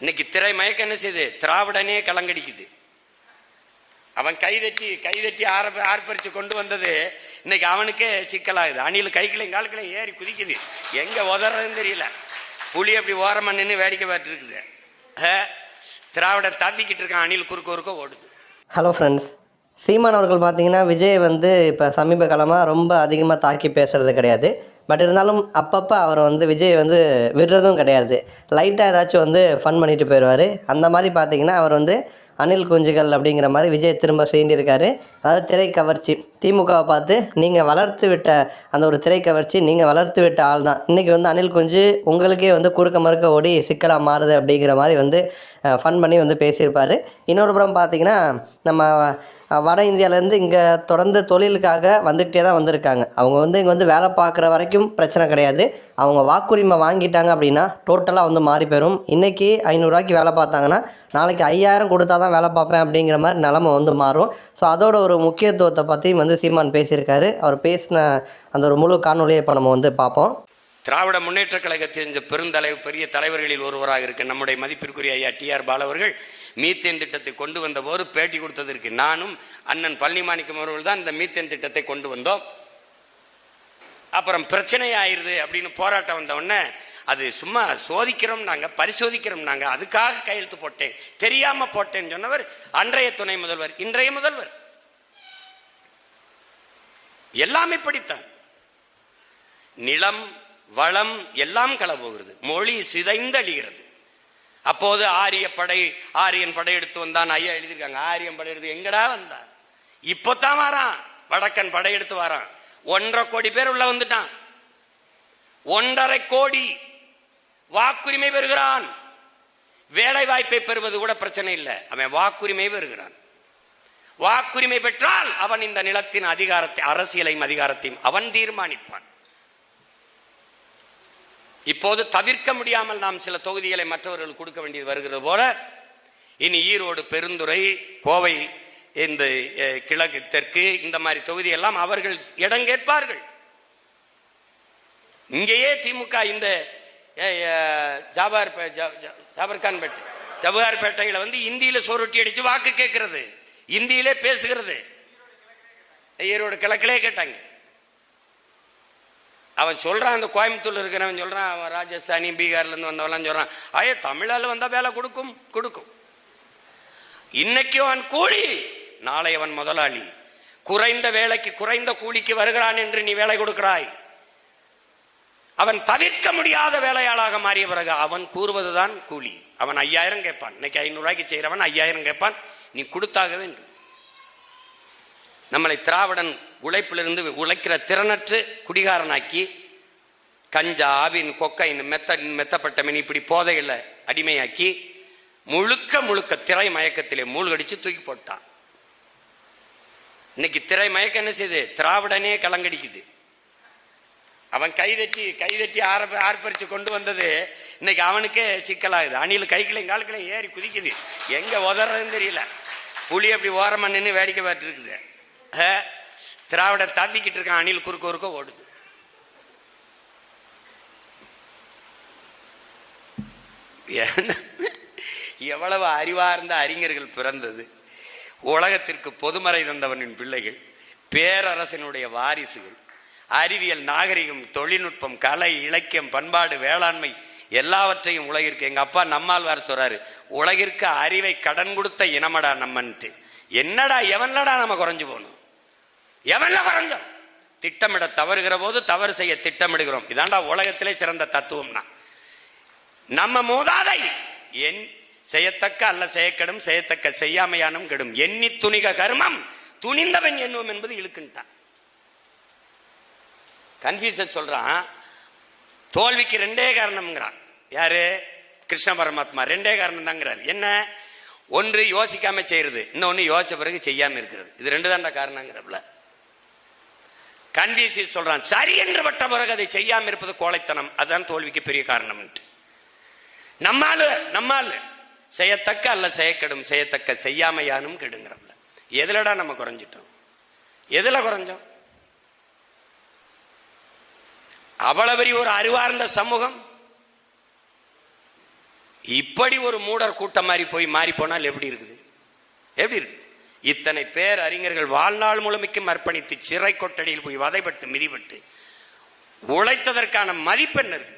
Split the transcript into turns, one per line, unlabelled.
இன்னைக்கு திரை மயக்கம் என்ன செய்யுது திராவிடனே கலங்கடிக்குது. அவன் கைதட்டி கைதட்டி ஆர ஆர்ப்பரிச்சு கொண்டு வந்தது இன்னைக்கு அவனுக்கே சிக்கலாகுது. அணில் கைகளையும் கால்களையும் ஏறி குதிக்குது. எங்க உதறதுன்னு தெரியல. புலி அப்படி ஓரமாக நின்று வேடிக்கை பார்த்துருக்குது. இருக்குது தாத்திக்கிட்டு இருக்கான். அணில் குறுக்க குறுக்க ஓடுது.
ஹலோ ஃப்ரெண்ட்ஸ் சீமான் அவர்கள் பார்த்தீங்கன்னா விஜய் வந்து இப்போ சமீப காலமாக ரொம்ப அதிகமாக தாக்கி பேசுறது கிடையாது. பட் இருந்தாலும் அப்பப்போ அவர் வந்து விஜய் வந்து விடுறதும் கிடையாது. லைட்டாக ஏதாச்சும் வந்து ஃபன் பண்ணிட்டு போயிடுவார் அந்த மாதிரி பார்த்தீங்கன்னா அவர் வந்து அணில் குஞ்சுகள் அப்படிங்கிற மாதிரி விஜய் திரும்ப செய்திருக்காரு அதாவது திரை கவர்ச்சி. திமுகவை பார்த்து நீங்கள் வளர்த்து விட்ட அந்த ஒரு திரை கவர்ச்சி நீங்கள் வளர்த்து விட்ட ஆள் தான். இன்றைக்கி வந்து அனில் குஞ்சு உங்களுக்கே வந்து குறுக்க மறுக்க ஓடி சிக்கலாக மாறுது அப்படிங்கிற மாதிரி வந்து ஃபன் பண்ணி வந்து பேசியிருப்பார். இன்னொரு புறம் பார்த்தீங்கன்னா நம்ம வட இந்தியாவிலேருந்து இங்கே தொடர்ந்து தொழிலுக்காக வந்துக்கிட்டே தான் வந்திருக்காங்க. அவங்க வந்து இங்கே வந்து வேலை பார்க்குற வரைக்கும் பிரச்சனை கிடையாது. அவங்க வாக்குரிமை வாங்கிட்டாங்க அப்படின்னா டோட்டலாக வந்து மாறி போயிடும் இன்றைக்கி ஐநூறுரூவாய்க்கு வேலை பார்த்தாங்கன்னா நாளைக்கு ஐயாயிரம் கொடுத்தா தான் வேலை பார்ப்பேன் அப்படிங்கிற மாதிரி நிலமை வந்து மாறும். ஸோ அதோட ஒரு முக்கியத்துவத்தை பற்றி வந்து சீமான் பேசியிருக்காரு. அவர் பேசின அந்த ஒரு முழு காணொலியை இப்போ நம்ம வந்து பார்ப்போம்.
திராவிட முன்னேற்ற கழகத்தின் பெருந்தலைவர் பெரிய தலைவர்களில் ஒருவராக இருக்க நம்முடைய மதிப்பிற்குரிய ஐயா டி ஆர் பாலவர்கள் மீத்தேன் திட்டத்தை கொண்டு வந்த போது பேட்டி கொடுத்ததற்கு நானும் அண்ணன் பழனிமாணிக்கம் அவர்கள் தான் இந்த மீத்தேன் திட்டத்தை கொண்டு வந்தோம். அப்புறம் பிரச்சனை ஆயிருது அப்படின்னு போராட்டம் வந்த உடனே அது சும்மா சோதிக்கிறோம் நாங்க பரிசோதிக்கிறோம் நாங்க. அதுக்காக கையெழுத்து போட்டேன். தெரியாம போட்டேன்னு சொன்னவர் அன்றைய துணை முதல்வர் இன்றைய முதல்வர். எல்லாமே படித்தான். நிலம் வளம் எல்லாம் களபோகிறது மொழி சிதைந்து அழிகிறது. அப்போது ஆரிய படை ஆரியன் படையெடுத்து வந்தான். ஐயா எழுதியிருக்காங்க. ஆரியன் படையெடுத்து எங்கடா வந்தா? இப்போத்தான் வரான். வடக்கன் படையெடுத்து வரான். ஒன்றரை கோடி பேர் உள்ள வந்துட்டான். ஒன்றரை கோடி வாக்குரிமை பெறுகிறான். வேலை வாய்ப்பை பெறுவது கூட பிரச்சனை இல்லை. அவன் வாக்குரிமை பெறுகிறான். வாக்குரிமை பெற்றால் அவன் இந்த நிலத்தின் அதிகாரத்தை அரசியலையும் அதிகாரத்தையும் அவன் தீர்மானிப்பான். இப்போது தவிர்க்க முடியாமல் நாம் சில தொகுதிகளை மற்றவர்கள் கொடுக்க வேண்டியது வருகிறது போல இனி ஈரோடு பெருந்துறை கோவை இந்த கிழக்கு தெற்கு இந்த மாதிரி தொகுதி எல்லாம் அவர்கள் இடம் கேட்பார்கள் இங்கேயே திமுக இந்த அஹ், ஜாபார் பே- ஜா- ஜாபர்கான்பேட்டை ஜவஹர்பேட்டையில வந்து இந்தியில சொருட்டி அடிச்சு வாக்கு கேட்கிறது. இந்தியிலே பேசுகிறது. ஈரோடு கிழக்கிலே கேட்டாங்க. அவன் சொல்றான் அந்த கோயம்புத்தூர்ல இருக்கிறவன் சொல்றான் அவன் ராஜஸ்தானி பீகார்ல இருந்து வந்தவெல்லாம் சொல்றான் ஐய தமிழால வந்தா வேலை கொடுக்கும் கொடுக்கும். இன்னைக்கு அவன் கூலி நாளை அவன் முதலாளி. குறைந்த வேலைக்கு குறைந்த கூலிக்கு வருகிறான் என்று நீ வேலை கொடுக்கிறாய். அவன் தவிர்க்க முடியாத வேலையாளாக மாறிய பிறகு அவன் கூறுவதுதான் கூலி. அவன் ஐயாயிரம் கேட்பான். இன்னைக்கு ஐநூறு ரூபாய்க்கு செய்யறவன் ஐயாயிரம் கேட்பான். நீ கொடுத்தாக வேண்டும். நம்மளை திராவிடன் உழைப்பிலிருந்து உழைக்கிற திறனற்று குடிகாரனாக்கி கஞ்சா ஆவின் கொக்கைன் மெத்த மெத்தப்பட்ட மீன் இப்படி போதையில் அடிமையாக்கி முழுக்க முழுக்க திரை மயக்கத்திலே மூழ்கடிச்சு தூக்கி போட்டான். இன்னைக்கு திரை மயக்கம் என்ன செய்யுது திராவிடனே கலங்கடிக்குது. அவன் கைதட்டி கைதட்டி ஆரப்ப ஆர்ப்பரிச்சு கொண்டு வந்தது இன்னைக்கு அவனுக்கே சிக்கலாகுது. அணில் கைகளையும் கால்களையும் ஏறி குதிக்குது. எங்க உதறதுன்னு தெரியல. புலி அப்படி ஓரமா நின்று வேடிக்கை பார்த்துட்டு இருக்குது திராவிடம் தாத்திக்கிட்டு இருக்கான் அணில் குறுக்க குறுக்க ஓடுது. எவ்வளவு அறிவார்ந்த அறிஞர்கள் பிறந்தது. உலகத்திற்கு பொதுமறை தந்தவனின் பிள்ளைகள் பேரரசனுடைய வாரிசுகள் அறிவியல் நாகரிகம் தொழில்நுட்பம் கலை இலக்கியம் பண்பாடு வேளாண்மை எல்லாவற்றையும் உலகிற்கு. எங்க அப்பா நம்மாழ்வார் சொல்கிறாரு உலகிற்கு அறிவை கடன் கொடுத்த இனமடா நம்மன்ட்டு. என்னடா எவன்லடா நம்ம குறைஞ்சு போகணும்? எவன்ல குறைஞ்சோம்? திட்டமிட தவறுகிற போது தவறு செய்ய திட்டமிடுகிறோம். இதாண்டா உலகத்திலே சிறந்த தத்துவம்னா. நம்ம மூதாதை என் செய்யத்தக்க அல்ல செய்யக்கெடும் செய்யத்தக்க செய்யாமையானும் கெடும். எண்ணி துணிக கர்மம் துணிந்தவன் எண்ணுவோம் என்பது இழுக்குன்ட்டான். கன்ஃபியூசன் சொல்றான் தோல்விக்கு ரெண்டே காரணம்ங்கிறான். யாரு? கிருஷ்ண பரமாத்மா. ரெண்டே காரணம் தாங்கிறார் என்ன? ஒன்று யோசிக்காம செய்யறது. இன்னொன்று யோசிச்ச பிறகு செய்யாம இருக்கிறது. இது ரெண்டு தான்டா காரணங்கிறப்பல கன்ஃபியூசியஸ் சொல்றான் சரி என்று பட்ட பிறகு அதை செய்யாம இருப்பது கோழைத்தனம். அதுதான் தோல்விக்கு பெரிய காரணம் நம்மால நம்மால செய்யத்தக்க அல்ல செய்யக்கெடும். செய்யத்தக்க செய்யாமையானும் கெடுங்கிறப்பல எதுலடா நம்ம குறைஞ்சிட்டோம்? எதுல குறைஞ்சோம்? அவ்வளவு பெரிய ஒரு அறிவார்ந்த சமூகம். இப்படி ஒரு மூடர் கூட்டம் மாதிரி போய் மாறி போனால் எப்படி இருக்குது? எப்படி இருக்கு இத்தனை பேர் அறிஞர்கள் வாழ்நாள் முழுமைக்கும் அர்ப்பணித்து சிறை கொட்டடியில் போய் வதைப்பட்டு மிதிப்பட்டு உழைத்ததற்கான மதிப்பெண் இருக்கு.